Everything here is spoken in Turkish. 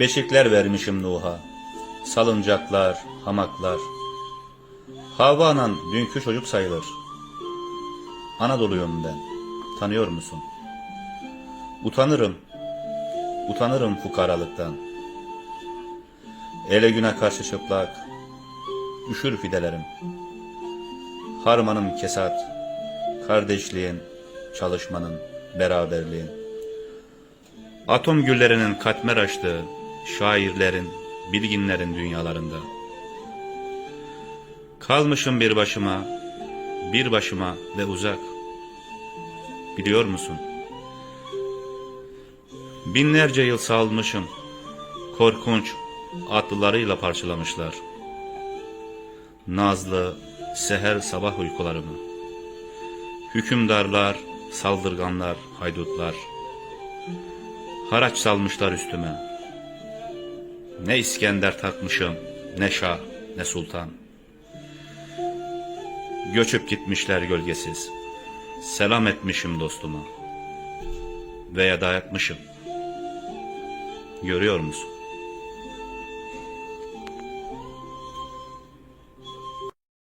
Beşikler vermişim Nuh'a, salıncaklar, hamaklar. Havva'nın dünkü çocuk sayılır. Anadolu'yum ben, tanıyor musun? Utanırım, utanırım fukaralıktan. Ele güne karşı çıplak, üşür fidelerim. Harmanın kesat, kardeşliğin, çalışmanın, beraberliğin. Atom güllerinin katmer açtığı şairlerin, bilginlerin dünyalarında. Kalmışım bir başıma, bir başıma ve uzak. Biliyor musun? Binlerce yıl salmışım, korkunç atlılarıyla parçalamışlar. Nazlı, seher sabah uykularımı. Hükümdarlar, saldırganlar, haydutlar. Haraç salmışlar üstüme. Ne İskender takmışım, ne şah, ne sultan. Göçüp gitmişler gölgesiz. Selam etmişim dostuma. Veya dayatmışım. Görüyor musun?